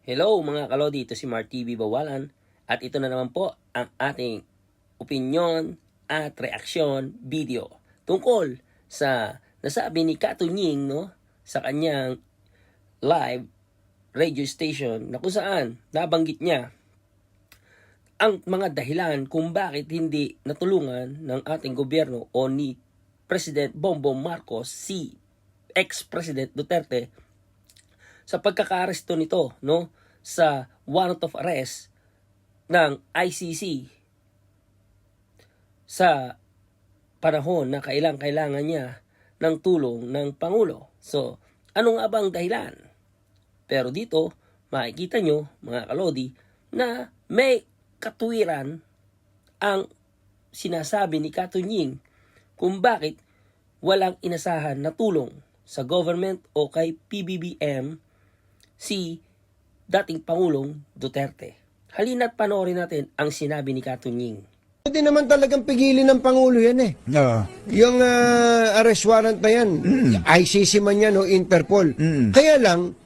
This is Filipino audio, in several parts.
Hello mga kalodi, ito si Mark TV Bawalan. At ito na naman po ang ating opinion at reaksyon video tungkol sa nasabi ni Katunying no, sa kanyang live radio station na kung saan nabanggit niya ang mga dahilan kung bakit hindi natulungan ng ating gobyerno o ni President Bongbong Marcos si ex-President Duterte sa pagkakaaresto nito no sa warrant of arrest ng ICC sa panahon na kailang kailangan niya ng tulong ng Pangulo. So, ano nga dahilan? Pero dito, makikita nyo, mga kalodi, na may katuwiran ang sinasabi ni Katunying kung bakit walang inasahan na tulong sa government o kay PBBM si dating Pangulong Duterte. Halina't panoorin natin ang sinabi ni Katunying. Hindi naman talagang pigilin ng Pangulo yan eh. Oo. Yung ah, arrest warrant na yan, ICC man yan o Interpol. Mm. Kaya lang,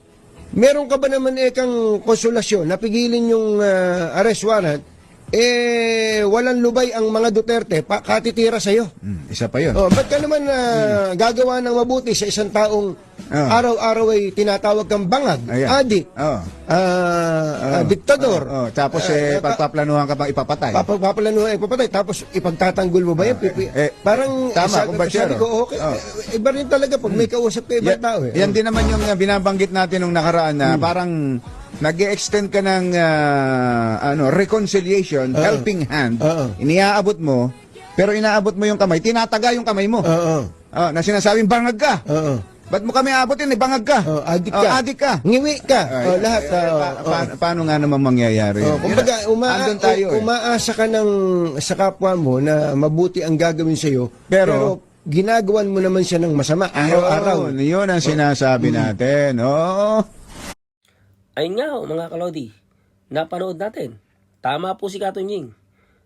meron ka ba naman ekang konsolasyon na pigilin yung ah, arrest warrant, eh, walang lubay ang mga Duterte, pa, katitira sa'yo. Mm, isa pa yun. Oh, ba't ka naman ah, gagawa ng mabuti sa isang taong Ah. araw-araw ay tinatawag kang bangag, Ayan. adik, Oo. ah, ah, diktador, Oo, tapos eh, Ah, pagpaplanuhan ka pang ipapatay. Papaplanuhan ay papatay tapos ipagtatanggol mo ba yan? Pipi- eh, parang tama, sabi, sabi ko okay. Oh. eh, Iba rin talaga pag may kausap ka ibang tao eh. yan din naman yung uh, binabanggit natin nung nakaraan na parang nag extend ka ng uh, ano, reconciliation, helping hand. Oo. Iniaabot mo, pero inaabot mo yung kamay, tinataga yung kamay mo. Oo. Oh, na sinasabing bangag ka. Oo. Ba't mo kami abutin? Eh, bangag ka. Oh, adik Oh, ka. adik ka. Ngiwi ka. Ay, oh, lahat. eh, ah, pa- oh, pa- paano nga naman mangyayari? oh. Kumbaga, uma Andun tayo eh. umaasa ka ng sa kapwa mo na mabuti ang gagawin sa iyo. Pero- ginagawan mo naman siya ng masama araw-araw. Yun, yun ang sinasabi natin. Oo. Ayun nga ho, mga kalodi, napanood natin. Tama po si Katunying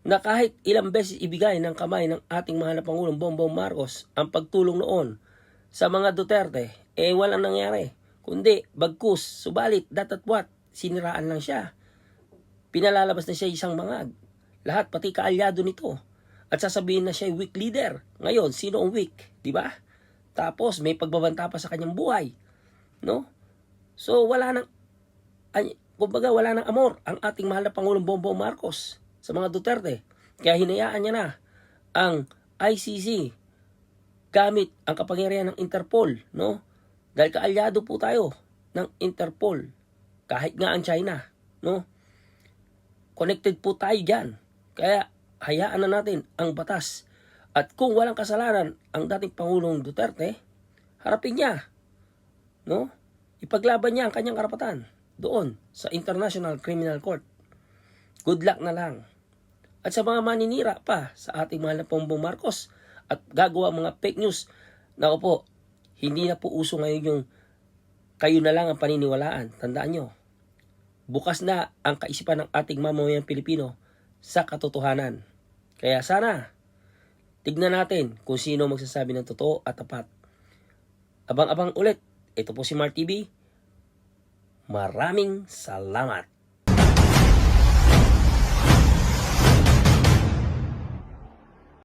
na kahit ilang beses ibigay ng kamay ng ating mahal na Pangulong Bongbong Marcos ang pagtulong noon sa mga Duterte, eh walang nangyari. Kundi, bagkus, subalit, datatwat, siniraan lang siya. Pinalalabas na siya isang mangag. Lahat, pati kaalyado nito. At sasabihin na siya weak leader. Ngayon, sino ang weak? Di ba? Tapos, may pagbabanta pa sa kanyang buhay. No? So, wala nang ay, kumbaga wala nang amor ang ating mahal na Pangulong Bongbong Marcos sa mga Duterte. Kaya hinayaan niya na ang ICC gamit ang kapangyarihan ng Interpol, no? Dahil kaalyado po tayo ng Interpol, kahit nga ang China, no? Connected po tayo dyan. Kaya hayaan na natin ang batas. At kung walang kasalanan ang dating Pangulong Duterte, harapin niya, no? Ipaglaban niya ang kanyang karapatan doon sa International Criminal Court. Good luck na lang. At sa mga maninira pa sa ating mahal na Bongbong Marcos at gagawa mga fake news, nako po, hindi na po uso ngayon yung kayo na lang ang paniniwalaan. Tandaan nyo, bukas na ang kaisipan ng ating mamamayang Pilipino sa katotohanan. Kaya sana, tignan natin kung sino magsasabi ng totoo at tapat. Abang-abang ulit, ito po si Mark TV. Maraming salamat.